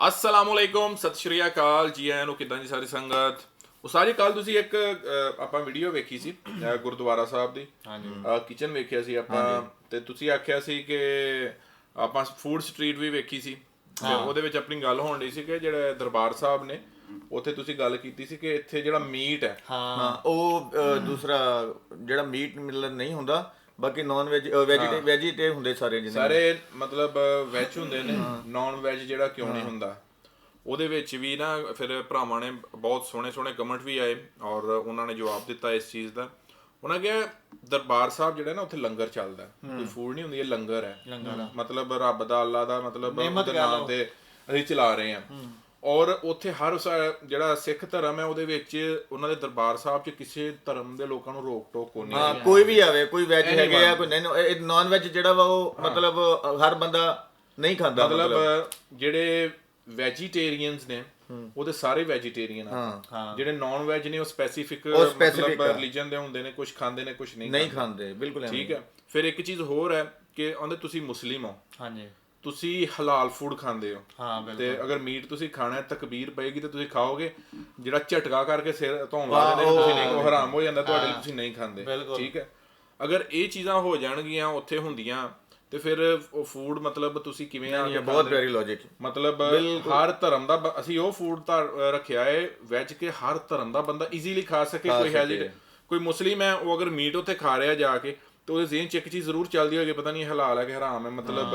ਅਸਲਾਮੁਅਲੈਕੁਮ ਸਤਿ ਸ਼੍ਰੀ ਅਕਾਲ ਜੀ ਆਇਆਂ ਨੂੰ ਕਿਦਾਂ ਜੀ ਸਾਰੀ ਸੰਗਤ ਉਹ ਸਾਰੀ ਕੱਲ ਤੁਸੀਂ ਇੱਕ ਆਪਾਂ ਵੀਡੀਓ ਵੇਖੀ ਸੀ ਗੁਰਦੁਆਰਾ ਸਾਹਿਬ ਦੀ ਹਾਂਜੀ ਕਿਚਨ ਵੇਖਿਆ ਸੀ ਆਪਾਂ ਤੇ ਤੁਸੀਂ ਆਖਿਆ ਸੀ ਕਿ ਆਪਾਂ ਫੂਡ ਸਟਰੀਟ ਵੀ ਵੇਖੀ ਸੀ ਤੇ ਉਹਦੇ ਵਿੱਚ ਆਪਣੀ ਗੱਲ ਹੋਣ ਡਈ ਸੀ ਕਿ ਜਿਹੜਾ ਦਰਬਾਰ ਸਾਹਿਬ ਨੇ ਉੱਥੇ ਤੁਸੀਂ ਗੱਲ ਕੀਤੀ ਸੀ ਕਿ ਇੱਥੇ ਜਿਹੜਾ ਮੀਟ ਹੈ ਹਾਂ ਉਹ ਅ, ਦੂਸਰਾ ਜਿਹੜਾ ਮੀਟ ਮਿਲਰ ਨਹੀਂ ਹੁੰਦਾ ਬਾਕੀ ਨਾਨ ਵੈਜ ਵੈਜੀਟੇ ਵੈਜੀਟੇ ਹੁੰਦੇ ਸਾਰੇ ਜਿੰਨੇ ਸਾਰੇ ਮਤਲਬ ਵੈਜ ਹੁੰਦੇ ਨੇ ਨਾਨ ਵੈਜ ਜਿਹੜਾ ਕਿਉਂ ਨਹੀਂ ਹੁੰਦਾ? ਉਹਦੇ ਵਿੱਚ ਵੀ ਨਾ ਫਿਰ ਭਰਾਵਾਂ ਨੇ ਬਹੁਤ ਸੋਹਣੇ ਸੋਹਣੇ ਕਮੈਂਟ ਵੀ ਆਏ ਔਰ ਉਹਨਾਂ ਨੇ ਜਵਾਬ ਦਿੱਤਾ ਇਸ ਚੀਜ਼ ਦਾ। ਉਹਨਾਂ ਕਿਹਾ ਦਰਬਾਰ ਸਾਹਿਬ ਜਿਹੜਾ ਨਾ ਉੱਥੇ ਲੰਗਰ ਚੱਲਦਾ। ਕੋਈ ਫੂਡ ਨਹੀਂ ਹੁੰਦੀ ਇਹ ਲੰਗਰ ਹੈ। ਮਤਲਬ ਰੱਬ ਦਾ ਅੱਲਾ ਦਾ ਮਤਲਬ ਉਹਦੇ ਨਾਮ ਤੇ ਅਸੀਂ ਚਲਾ ਰਹੇ ਹਾਂ। ਔਰ ਉੱਥੇ ਹਰ ਜਿਹੜਾ ਸਿੱਖ ਧਰਮ ਹੈ ਉਹਦੇ ਵਿੱਚ ਉਹਨਾਂ ਦੇ ਦਰਬਾਰ ਸਾਹਿਬ 'ਚ ਕਿਸੇ ਧਰਮ ਦੇ ਲੋਕਾਂ ਨੂੰ ਰੋਕ ਟੋਕ ਕੋਈ ਨਹੀਂ ਹਾਂ ਕੋਈ ਵੀ ਆਵੇ ਕੋਈ ਵੈਜ ਹੈਗੇ ਆ ਕੋਈ ਨਹੀਂ ਨਾਨ ਵੈਜ ਜਿਹੜਾ ਵਾ ਉਹ ਮਤਲਬ ਹਰ ਬੰਦਾ ਨਹੀਂ ਖਾਂਦਾ ਮਤਲਬ ਜਿਹੜੇ ਵੈਜੀਟੇਰੀਅਨਸ ਨੇ ਉਹਦੇ ਸਾਰੇ ਵੈਜੀਟੇਰੀਅਨ ਆ। ਜਿਹੜੇ ਨਾਨ ਵੈਜ ਨੇ ਉਹ ਸਪੈਸੀਫਿਕ ਮਤਲਬ। ਰਿਲੀਜਨ ਦੇ ਹੁੰਦੇ ਨੇ ਕੁਝ ਖਾਂਦੇ ਨੇ ਕੁਝ ਨਹੀਂ ਨਹੀਂ ਖਾਂਦੇ। ਬਿਲਕੁਲ। ਠੀਕ ਹੈ। ਫਿਰ ਇੱਕ ਚੀਜ਼ ਹੋਰ ਹੈ ਕਿ ਉਹਦੇ ਤੁਸੀਂ ਮੁਸਲਿਮ ਹੋ। ਹਾਂਜੀ। ਤੁਸੀਂ ਹਲਾਲ ਫੂਡ ਖਾਂਦੇ ਹੋ। ਹਾਂ ਬਿਲਕੁਲ। ਤੇ ਅਗਰ ਮੀਟ ਤੁਸੀਂ ਖਾਣਾ ਹੈ ਤਕਬੀਰ ਪਏਗੀ ਤੇ ਤੁਸੀਂ ਖਾਓਗੇ। ਜਿਹੜਾ ਝਟਕਾ ਕਰਕੇ ਸਿਰ ਧੋਣ ਲਾ ਦਿੰਦੇ ਨੇ ਤੁਸੀਂ ਨਹੀਂ ਉਹ ਹਰਾਮ ਹੋ ਜਾਂਦਾ ਤੁਹਾਡੇ ਲਈ ਤੁਸੀਂ ਨਹੀਂ ਖਾਂਦੇ। ਠੀਕ ਹੈ। ਅਗਰ ਇਹ ਚੀਜ਼ਾਂ ਹੋ ਜਾਣਗੀਆਂ ਉੱਥੇ ਹੁੰਦੀਆਂ ਤੇ ਫਿਰ ਉਹ ਫੂਡ ਮਤਲਬ ਤੁਸੀਂ ਕਿਵੇਂ ਆ ਕੇ ਇਹ ਬਹੁਤ ਪਿਆਰੀ ਲੌਜੀਕ ਮਤਲਬ ਹਰ ਧਰਮ ਦਾ ਅਸੀਂ ਉਹ ਫੂਡ ਤਾਂ ਰੱਖਿਆ ਹੈ ਵੈਜ ਕੇ ਹਰ ਧਰਮ ਦਾ ਬੰਦਾ ਈਜ਼ੀਲੀ ਖਾ ਸਕੇ ਕੋਈ ਹੈਜ਼ਿਟ ਕੋਈ ਮੁਸਲਿਮ ਹੈ ਉਹ ਅਗਰ ਮੀਟ ਉੱਥੇ ਖਾ ਰਿਹਾ ਜਾ ਕੇ ਤੇ ਉਹਦੇ ਜ਼ਿਹਨ ਚ ਇੱਕ ਚੀਜ਼ ਜ਼ਰੂਰ ਚੱਲਦੀ ਹੋਏਗੀ ਪਤਾ ਨਹੀਂ ਹਲਾਲ ਹੈ ਕਿ ਹਰਾਮ ਹੈ ਮਤਲਬ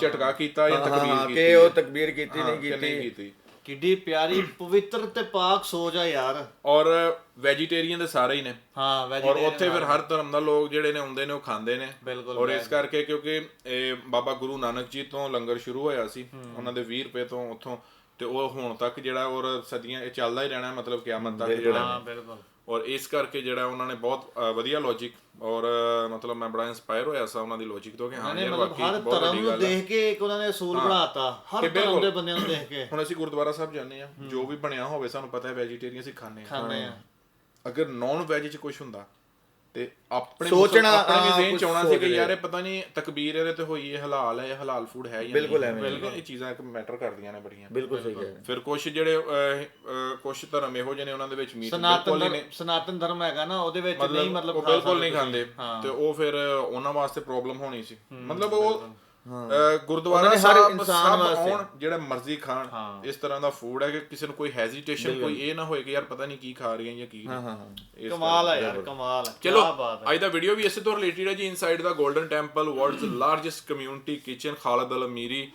ਝਟਕਾ ਕੀਤਾ ਜਾਂ ਤਕਬੀਰ ਕੀਤੀ ਕਿ ਉਹ ਤਕਬੀਰ ਕੀਤੀ ਨਹੀਂ ਕੀਤੀ। ਕਿੱਡੀ ਪਿਆਰੀ ਪਵਿੱਤਰ ਤੇ ਪਾਕ ਸੋਚ ਆ ਯਾਰ। ਔਰ ਵੈਜੀਟੇਰੀਅਨ ਦੇ ਸਾਰੇ ਹੀ ਨੇ। ਹਾਂ ਔਰ ਵੈਜੀਟੇਰੀਅਨ ਉੱਥੇ ਫਿਰ ਹਰ ਧਰਮ ਦਾ ਲੋਕ ਜਿਹੜੇ ਨੇ ਆਉਂਦੇ ਨੇ ਉਹ ਖਾਂਦੇ ਨੇ। ਬਿਲਕੁਲ, ਔਰ ਇਸ ਕਰਕੇ ਕਿਉਂਕਿ ਇਹ ਬਾਬਾ ਗੁਰੂ ਨਾਨਕ ਜੀ ਤੋਂ ਲੰਗਰ ਸ਼ੁਰੂ ਹੋਇਆ ਸੀ ਉਹਨਾਂ ਦੇ 20 ਰੁਪਏ ਤੋਂ ਉੱਥੋਂ ਤੇ ਉਹ ਹੁਣ ਤੱਕ ਜਿਹੜਾ ਔਰ ਸਦੀਆਂ ਇਹ ਚੱਲਦਾ ਹੀ ਰਹਿਣਾ ਮਤਲਬ ਕਿਆਮਤ ਤੱਕ ਜਿਹੜਾ ਹਾਂ ਬਿਲਕੁਲ। ਔਰ ਇਸ ਕਰਕੇ ਜਿਹੜਾ ਉਹਨਾਂ ਨੇ ਬਹੁਤ ਵਧੀਆ ਲੌਜੀਕ ਔਰ ਮਤਲਬ ਮੈਂ ਬੜਾ ਇਨਸਪਾਇਰ ਹੋਇਆ ਸੀ ਉਹਨਾਂ ਦੀ ਲੌਜੀਕ ਤੋਂ ਕਿ ਹਾਂ ਯਾਰ ਵਾਕਈ ਬਹੁਤ ਵੱਡੀ ਗੱਲ ਹੈ ਦੇਖ ਕੇ ਇੱਕ ਉਹਨਾਂ ਨੇ ਅਸੂਲ ਬਣਾਤਾ ਹਰ ਬਿਲਕੁਲ। ਦੇ ਬੰਦਿਆਂ ਨੂੰ ਦੇਖ ਕੇ। ਹੁਣ ਅਸੀਂ ਗੁਰਦੁਆਰਾ ਸਾਹਿਬ ਜਾਂਦੇ ਆ ਜੋ ਵੀ ਬਣਿਆ ਹੋਵੇ ਸਾਨੂੰ ਪਤਾ ਹੈ ਵੈਜੀਟੇਰੀਅਨ ਅਸੀਂ ਖਾਂਦੇ ਆ ਖਾਂਦੇ ਆ ਅਗਰ ਨਾਨ ਵੈਜ ਚ ਕੁਝ ਹੁੰਦਾ ਤੇ ਆਪਣੇ ਸੋਚਣਾ, ਆਪਣੇ ਜ਼ਿਹਨ ਚ ਆਉਣਾ ਸੀ ਕਿ। ਯਾਰ ਇਹ ਪਤਾ ਨਹੀਂ ਤਕਬੀਰ ਇਹਦੇ ਤੇ ਹੋਈ ਹੈ ਹਲਾਲ ਹੈ ਹਲਾਲ ਫੂਡ ਹੈ ਜਾਂ ਬਿਲਕੁਲ। ਬਿਲਕੁਲ ਇਹ ਚੀਜ਼ਾਂ ਇੱਕ ਮੈਟਰ ਕਰਦੀਆਂ ਨੇ ਬੜੀਆਂ। ਬਿਲਕੁਲ ਸਹੀ ਹੈ ਫਿਰ ਕੁਝ ਜਿਹੜੇ ਕੁਝ ਧਰਮ ਇਹੋ ਜਿਹੇ ਨੇ ਉਹਨਾਂ ਦੇ ਵਿੱਚ ਮੀਟ ਬਿਲਕੁਲ ਨਹੀਂ। ਸਨਾਤਨ ਧਰਮ ਹੈਗਾ ਨਾ ਉਹਦੇ ਵਿੱਚ ਨਹੀਂ ਮਤਲਬ ਬਿਲਕੁਲ ਨਹੀਂ ਖਾਂਦੇ। ਤੇ ਉਹ ਫਿਰ ਉਹਨਾਂ ਵਾਸਤੇ ਪ੍ਰੋਬਲਮ ਹੋਣੀ ਸੀ। ਮਤਲਬ ਉਹ ਗੁਰਦੁਆਰਾ ਉਹਨਾਂ ਨੇ ਹਰ ਸਾਹਿਬ ਇਨਸਾਨ ਸਭ ਵਾਸਤੇ। ਆਉਣ ਜਿਹੜਾ ਮਰਜ਼ੀ ਖਾਣ ਇਸ ਤਰ੍ਹਾਂ ਦਾ ਫੂਡ ਹੈ ਕਿ ਕਿਸੇ ਨੂੰ ਕੋਈ ਹੈਜ਼ਿਟੇਸ਼ਨ ਕੋਈ ਇਹ ਨਾ ਹੋਏ ਕਿ ਯਾਰ ਪਤਾ ਨਹੀਂ ਕੀ ਖਾ ਰਹੀ ਹੈ ਜਾਂ ਕੀ ਹਾਂ ਹਾਂ ਕਮਾਲ ਹੈ ਯਾਰ ਕਮਾਲ ਹੈ। ਚਲੋ ਕਿਆ ਬਾਤ ਹੈ। ਅੱਜ ਦਾ ਵੀਡੀਓ ਵੀ ਇਸੇ ਤੋਂ ਰਿਲੇਟਡ ਹੈ ਜੀ। ਇਨਸਾਈਡ ਦਾ Golden Temple world's largest community kitchen Khalid Al Ameeri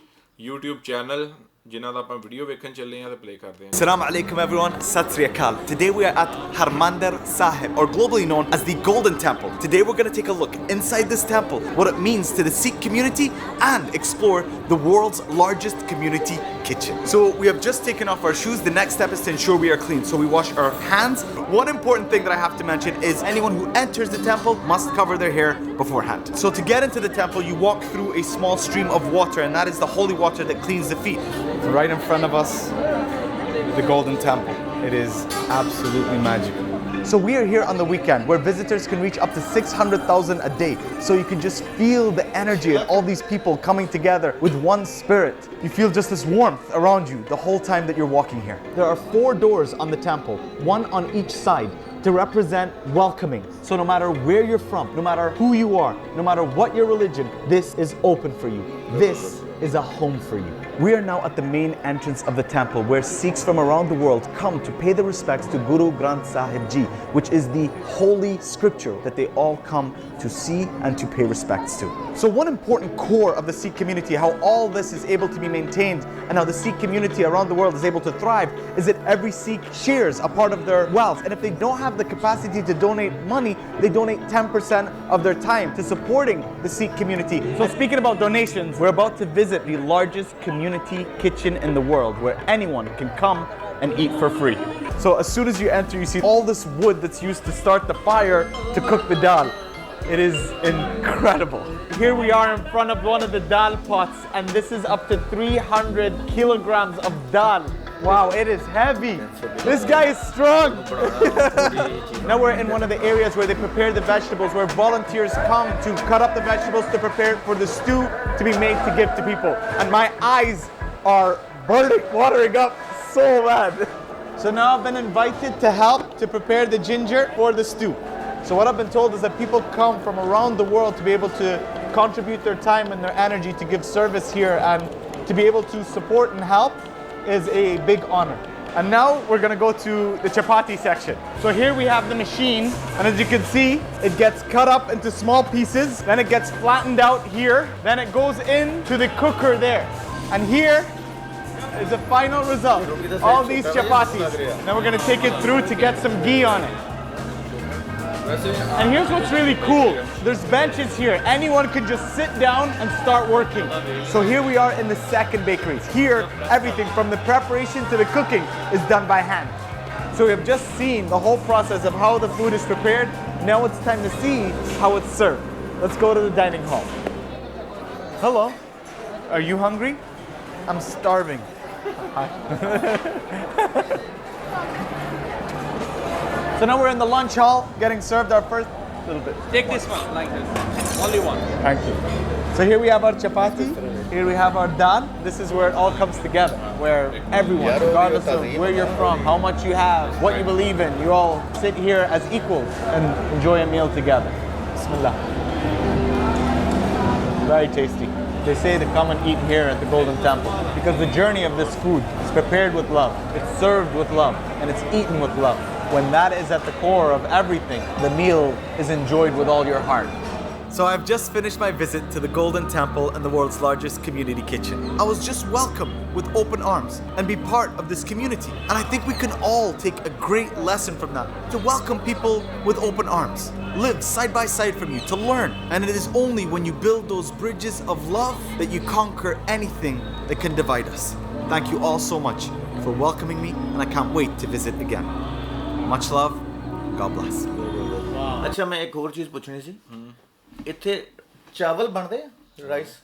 YouTube channel ਜਿਨ੍ਹਾਂ ਦਾ ਆਪਾਂ ਵੀਡੀਓ ਵੇਖਣ ਚੱਲੇ ਆ ਤੇ ਪਲੇ ਕਰਦੇ ਹਾਂ Assalamu alaikum everyone, Sat Sri Akal. Today we are at Harmandir Sahib, or globally known as the Golden Temple. Today we're going to take a look inside this temple, what it means to the Sikh community, and explore the world's largest community kitchen. So we have just taken off our shoes. The next step is to ensure we are clean. So we wash our hands. One important thing that I have to mention is anyone who enters the temple must cover their hair beforehand. So to get into the temple, you walk through a small stream of water, and that is the holy water that cleans the feet. Right in front of us, the Golden Temple. It is absolutely magical. So we are here on the weekend where visitors can reach up to 600,000 a day. So you can just feel the energy of all these people coming together with one spirit. You feel just this warmth around you the whole time that you're walking here. There are four doors on the temple, one on each side to represent welcoming. So no matter where you're from, no matter who you are, no matter what your religion, this is open for you. This is a home for you. We are now at the main entrance of the temple where Sikhs from around the world come to pay their respects to Guru Granth Sahib Ji, which is the holy scripture that they all come to see and to pay respects to. So, one important core of the Sikh community, how all this is able to be maintained and how the Sikh community around the world is able to thrive, is that every Sikh shares a part of their wealth. And if they don't have the capacity to donate money, they donate 10% of their time to supporting the Sikh community. So, speaking about donations, we're about to visit the largest community kitchen in the world where anyone can come and eat for free. So, as soon as you enter, you see all this wood that's used to start the fire to cook the dal. It is incredible. Here we are in front of one of the dal pots, and this is up to 300 kilograms of dal. Wow, it is heavy. This guy is strong. now we're in one of the areas where they prepare the vegetables, where volunteers come to cut up the vegetables to prepare for the stew to be made to give to people. And my eyes are burning, watering up so bad. So now I've been invited to help to prepare the ginger for the stew. So what I've been told is that people come from around the world to be able to contribute their time and their energy to give service here and to be able to support and help is a big honor. And now we're gonna go to the chapati section. So here we have the machine, and as you can see, it gets cut up into small pieces, then it gets flattened out here, then it goes into the cooker there. And here is the final result. All these chapatis. Then we're gonna take it through to get some ghee on it. And here's what's really cool. There's benches here. Anyone can just sit down and start working. So here we are in the second bakery. Here, everything from the preparation to the cooking is done by hand. So we have just seen the whole process of how the food is prepared. Now it's time to see how it's served. Let's go to the dining hall. Hello. Are you hungry? I'm starving. So now we're in the lunch hall getting served our first little bit. Take this one, like this. Only one. Thank you. So here we have our chapati, here we have our dal. This is where it all comes together, where everyone, regardless of where you're from, how much you have, what you believe in, you all sit here as equals and enjoy a meal together. Bismillah. Very tasty. They say to come and eat here at the Golden Temple because the journey of this food is prepared with love, it's served with love, and it's eaten with love. When that is at the core of everything, the meal is enjoyed with all your heart. So I've just finished my visit to the Golden Temple and the world's largest community kitchen. I was just welcomed with open arms and be part of this community. And I think we can all take a great lesson from that to welcome people with open arms, live side by side from you, to learn. And it is only when you build those bridges of love that you conquer anything that can divide us. Thank you all so much for welcoming me, and I can't wait to visit again. Much love. God bless. ਅੱਛਾ ਮੈਂ ਇੱਕ ਹੋਰ ਚੀਜ਼ ਪੁੱਛਣੀ ਸੀ ਇੱਥੇ ਚਾਵਲ ਬਣਦੇ ਆ ਰਾਈਸ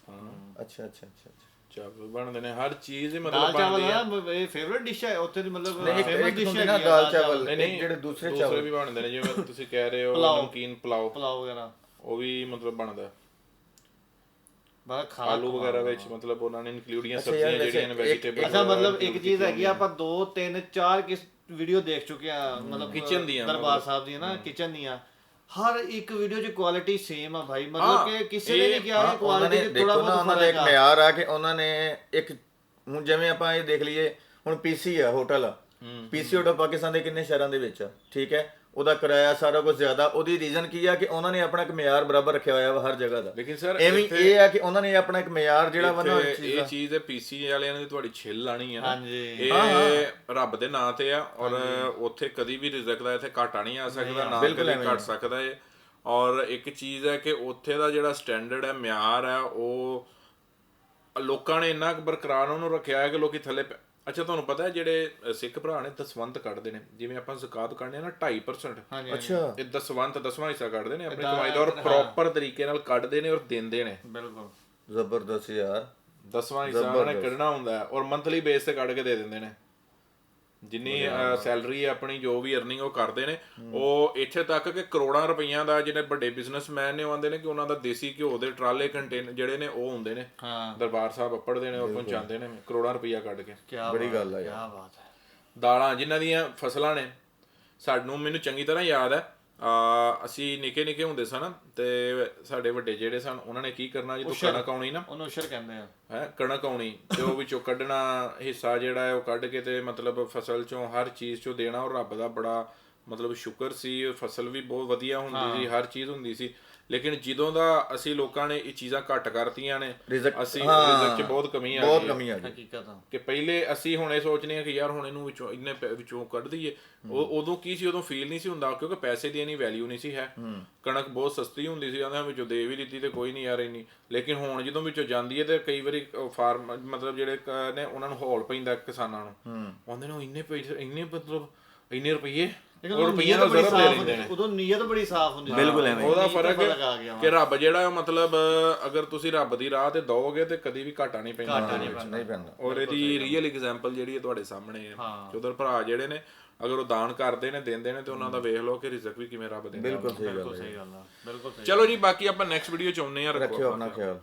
ਅੱਛਾ ਅੱਛਾ ਅੱਛਾ। ਚਾਵਲ ਬਣਦੇ ਨੇ ਹਰ ਚੀਜ਼ ਹੀ ਦਾਲ ਮਤਲਬ ਚਾਵਲ ਬਣਦੀ ਨਾ ਇਹ ਫੇਵਰਿਟ ਡਿਸ਼ ਹੈ ਉੱਥੇ ਦੀ ਮਤਲਬ ਨਹੀਂ, ਇੱਕ- ਇੱਕ ਡਿਸ਼ ਹੁੰਦੀ ਹੈ ਨਾ ਦਾਲ ਚਾਵਲ। ਨਹੀਂ ਨਹੀਂ ਜਿਹੜੇ ਦੂਸਰੇ ਦੂਸਰੇ ਚਾਵਲ। ਵੀ ਬਣਦੇ ਨੇ ਜਿਵੇਂ ਤੁਸੀਂ ਕਹਿ ਰਹੇ ਹੋ ਪੁਲਾਓ। ਨਮਕੀਨ ਪੁਲਾਓ ਪੁਲਾਓ ਵਗੈਰਾ ਉਹ ਵੀ ਮਤਲਬ ਬਣਦਾ ਬੜਾ ਖਾ ਆਲੂ ਵਗੈਰਾ ਵਿੱਚ ਮਤਲਬ ਉਹਨਾਂ ਨੇ ਇਨਕਲੂਡੀਆਂ ਅੱਛਾ ਸਬਜ਼ੀਆਂ ਜਿਹੜੀਆਂ ਨੇ ਵੈਸੇ ਇੱਕ- ਵੈਜੀਟੇਬਲ ਅੱਛਾ ਮਤਲਬ ਇੱਕ ਚੀਜ਼ ਹੈਗੀ ਆ, ਆਪਾਂ 2 3 4 ਕਿਸ ਵੀਡੀਓ ਦੇਖ ਚੁੱਕੇ ਆ ਮਤਲਬ Kitchen ਦੀਆਂ ਦਰਬਾਰ। ਸਾਹਿਬ ਦੀਆਂ ਨਾ ਕਿਚਨ ਦੀਆਂ। ਹਰ ਇੱਕ ਵੀਡੀਓ 'ਚ ਕੁਆਲਿਟੀ ਸੇਮ ਆ ਭਾਈ। ਮਤਲਬ ਕਿ ਕਿਸੇ ਨੇ ਨਹੀਂ ਕਿਹਾ ਕਿ ਕੁਆਲਿਟੀ ਦੇਖੋ ਥੋੜਾ ਬਹੁਤ ਉਹਨਾਂ ਦਾ ਇੱਕ ਮਿਆਰ ਆ ਕਿ ਉਹਨਾਂ ਨੇ ਇੱਕ ਹੁਣ ਜਿਵੇਂ ਆਪਾਂ ਇਹ ਦੇਖ ਲਈਏ ਹੁਣ ਪੀਸੀ ਆ ਹੋਟਲ ਪੀਸੀ ਹੋਟਲ ਪਾਕਿਸਤਾਨ ਦੇ ਕਿੰਨੇ ਸ਼ਹਿਰਾਂ ਦੇ ਵਿੱਚ ਆ ਠੀਕ ਹੈ? ਉਹਦਾ ਕਿਰਾਇਆ ਸਾਰਾ ਕੁਝ ਜ਼ਿਆਦਾ ਉਹਦੀ ਰੀਜ਼ਨ ਕੀ ਆ ਕਿ ਉਹਨਾਂ ਨੇ ਆਪਣਾ ਇੱਕ ਮਿਆਰ ਬਰਾਬਰ ਰੱਖਿਆ ਹੋਇਆ ਵਾ ਹਰ ਜਗ੍ਹਾ ਦਾ। ਲੇਕਿਨ ਸਰ ਐਵੇਂ ਇਹ ਆ ਕਿ ਉਹਨਾਂ ਨੇ ਆਪਣਾ ਇੱਕ ਮਿਆਰ ਜਿਹੜਾ ਵਾ ਨਾ ਇਹ ਚੀਜ਼ ਹੈ ਪੀਸੀ ਵਾਲਿਆਂ ਨੇ ਤੁਹਾਡੀ ਛਿੱਲ ਲਾਣੀ ਆ। ਹਾਂਜੀ। ਇਹ ਰੱਬ ਦੇ ਨਾਂ ਤੇ ਆ ਔਰ ਉੱਥੇ ਕਦੀ ਵੀ ਰਿਜ਼ਕ ਦਾ ਇੱਥੇ ਘਾਟਾ ਨਹੀਂ ਆ ਸਕਦਾ ਨਾ ਕਦੀ ਘਟ ਸਕਦਾ ਹੈ ਔਰ ਇੱਕ ਚੀਜ਼ ਹੈ ਕਿ ਉੱਥੇ ਦਾ ਜਿਹੜਾ ਸਟੈਂਡਰਡ ਹੈ ਮਿਆਰ ਹੈ ਉਹ ਲੋਕਾਂ ਨੇ ਇੰਨਾ ਬਰਕਰਾਰ ਉਹਨੂੰ ਰੱਖਿਆ ਹੈ ਕਿ ਲੋਕੀ ਥੱਲੇ ਅੱਛਾ ਤੁਹਾਨੂੰ ਪਤਾ ਹੈ ਜਿਹੜੇ ਸਿੱਖ ਭਰਾ ਨੇ ਦਸਵੰਤ ਕੱਢਦੇ ਨੇ ਜਿਵੇਂ ਆਪਾਂ ਜ਼ਕਾਤ ਕੱਢਦੇ ਆ ਨਾ 2.5% ਹਾਂਜੀ ਅੱਛਾ। ਇਹ ਦਸਵੰਤ ਦਸਵਾਂ ਹਿੱਸਾ ਕੱਢਦੇ ਨੇ ਆਪਣੀ ਕਮਾਈ ਦਾ ਔਰ ਪ੍ਰੋਪਰ ਤਰੀਕੇ ਨਾਲ ਕੱਢਦੇ ਨੇ ਔਰ ਦਿੰਦੇ ਨੇ। ਬਿਲਕੁਲ। ਜ਼ਬਰਦਸਤ ਯਾਰ। ਦਸਵਾਂ ਹਿੱਸਾ ਉਹਨਾਂ ਨੇ ਕੱਢਣਾ ਹੁੰਦਾ ਹੈ ਔਰ ਮੰਥਲੀ ਬੇਸ ਤੇ ਕੱਢ ਕੇ ਦੇ ਦਿੰਦੇ ਨੇ। ਜਿੰਨੀ ਸੈਲਰੀ ਆਪਣੀ ਜੋ ਵੀ ਅਰਨਿੰਗ ਉਹ ਕਰਦੇ ਨੇ ਉਹ ਇੱਥੇ ਤੱਕ ਕਿ ਕਰੋੜਾਂ ਰੁਪਈਆਂ ਦਾ ਜਿਹੜੇ ਵੱਡੇ ਬਿਜ਼ਨਸਮੈਨ ਨੇ ਉਹ ਆਂਦੇ ਨੇ ਕਿ ਉਹਨਾਂ ਦਾ ਦੇਸੀ ਘਿਓ ਦੇ ਟਰਾਲੇ ਕੰਟੇਨ ਜਿਹੜੇ ਨੇ ਉਹ ਹੁੰਦੇ ਨੇ। ਹਾਂ। ਦਰਬਾਰ ਸਾਹਿਬ ਅੱਪੜਦੇ ਨੇ ਉਹ ਪਹੁੰਚਾਉਂਦੇ ਨੇ ਕਰੋੜਾਂ ਰੁਪਈਆ ਕੱਢ ਕੇ। ਕੀ ਬੜੀ ਗੱਲ ਆ ਕੀ ਯਾਰ ਬਾਤ ਹੈ। ਦਾਲਾਂ ਜਿਨ੍ਹਾਂ ਦੀਆਂ ਫਸਲਾਂ ਨੇ ਸਾਨੂੰ ਮੈਨੂੰ ਚੰਗੀ ਤਰ੍ਹਾਂ ਯਾਦ ਹੈ ਆ ਅਸੀਂ ਨਿੱਕੇ ਨਿੱਕੇ ਹੁੰਦੇ ਸਨ ਤੇ ਸਾਡੇ ਵੱਡੇ ਜਿਹੜੇ ਸਨ ਉਹਨਾਂ ਨੇ ਕੀ ਕਰਨਾ ਜਦੋਂ ਕਣਕ ਆਉਣੀ ਨਾ। ਉਹਨੂੰ ਸ਼ਰ ਕਹਿੰਦੇ ਆ। ਹੈ ਕਣਕ ਆਉਣੀ ਤੇ ਉਹ ਵਿੱਚੋਂ ਕੱਢਣਾ ਹਿੱਸਾ ਜਿਹੜਾ ਹੈ ਉਹ ਕੱਢ ਕੇ ਤੇ ਮਤਲਬ ਫਸਲ ਚੋਂ ਹਰ ਚੀਜ਼ ਚੋਂ ਦੇਣਾ ਔਰ ਰੱਬ ਦਾ ਬੜਾ ਮਤਲਬ ਸ਼ੁਕਰ ਸੀ ਫਸਲ ਵੀ ਬਹੁਤ ਵਧੀਆ ਹੁੰਦੀ ਸੀ ਹਰ ਚੀਜ਼ ਹੁੰਦੀ ਸੀ। ਲੇਕਿਨ ਜਦੋਂ ਦਾ ਅਸੀਂ ਲੋਕਾਂ ਨੇ ਇਹ ਚੀਜ਼ਾਂ ਘੱਟ ਕਰਤੀਆਂ ਨੇ ਅਸੀਂ ਰਿਜ਼ਕ 'ਚ ਬਹੁਤ ਕਮੀ ਆ ਬਹੁਤ ਗਈ ਹੈ। ਕਮੀ ਆ ਗਈ ਹਕੀਕਤ ਆ। ਕਿ ਪਹਿਲੇ ਅਸੀਂ ਹੁਣ ਇਹ ਸੋਚਨੇ ਆ ਕਿ ਯਾਰ ਹੁਣ ਇਹਨੂੰ ਵਿੱਚੋਂ ਇੰਨੇ ਵਿੱਚੋਂ ਕੱਢ ਦਈਏ। ਉਹ ਉਦੋਂ ਕੀ ਸੀ? ਉਦੋਂ ਫੀਲ ਨਹੀਂ ਸੀ ਹੁੰਦਾ ਕਿਉਂਕਿ ਪੈਸੇ ਦੀ ਇਨੀ ਵੈਲਿਊ ਨਹੀਂ ਸੀ ਹੈ। ਕਣਕ ਬਹੁਤ ਸਸਤੀ ਹੁੰਦੀ ਸੀ ਆਂਦਾ ਵਿੱਚੋਂ ਦੇ ਵੀ ਦਿੱਤੀ ਤੇ ਕੋਈ ਨਹੀਂ ਯਾਰ ਇੰਨੀ। ਲੇਕਿਨ ਹੁਣ ਜਦੋਂ ਵਿੱਚੋਂ ਜਾਂਦੀ ਹੈ ਤੇ ਕਈ ਵਾਰੀ ਫਾਰਮ ਮਤਲਬ ਜਿਹੜੇ ਨੇ ਉਹਨਾਂ ਨੂੰ ਹੌਲ ਪੈਂਦਾ ਕਿਸਾਨਾਂ ਨੂੰ। ਆਉਂਦੇ ਨੇ ਇੰਨੇ ਪੈਸੇ ਇੰਨੇ ਮਤਲਬ ਇੰਨੇ ਰੁਪਏ ਉਹ ਰੁਪਈਆਂ ਬੜੀ ਜ਼ਰਬ ਦੇ ਸਾਫ਼ ਲੈਂਦੇ ਨੇ। ਉਦੋਂ ਨੀਅਤ ਬੜੀ ਸਾਫ਼ ਹੁੰਦੀ। ਬਿਲਕੁਲ ਐਵੇਂ। ਉਹਦਾ ਫ਼ਰਕ ਆ ਗਿਆ ਹੈ ਕਿ ਰੱਬ ਜਿਹੜਾ ਮਤਲਬ ਅਗਰ ਤੁਸੀਂ ਰੱਬ ਦੀ ਰਾਹ ਤੇ ਦੋਗੇ ਤੇ ਕਦੀ ਵੀ ਘਾਟਾ ਨਹੀਂ ਪੈਂਦਾ। ਘਾਟਾ ਨਹੀਂ ਪੈਂਦਾ। ਔਰ ਇਹਦੀ ਰੀਅਲ ਐਗਜ਼ਾਮਪਲ ਜਿਹੜੀ ਹੈ ਤੁਹਾਡੇ ਸਾਹਮਣੇ ਹੈ। ਕਿ ਉਧਰ ਭਰਾ ਜਿਹੜੇ ਨੇ ਅਗਰ ਉਹ ਦਾਨ ਕਰਦੇ ਨੇ ਦਿੰਦੇ ਨੇ ਤੇ ਉਹਨਾਂ ਦਾ ਵੇਖ ਲਓ ਕਿ ਰਿਜ਼ਕ ਵੀ ਕਿਵੇਂ ਰੱਬ ਦਿੰਦਾ ਬਿਲਕੁਲ ਸਹੀ ਗੱਲ ਬਿਲਕੁਲ ਹੈ ਸਹੀ ਗੱਲ ਆ। ਬਿਲਕੁਲ ਸਹੀ ਚਲੋ ਜੀ ਬਾਕੀ ਆਪਾਂ ਨੈਕਸਟ ਵੀਡੀਓ ਚ ਆਉਂਦੇ ਆ ਰੱਖੋ ਆਪਣਾ ਖਿਆਲ।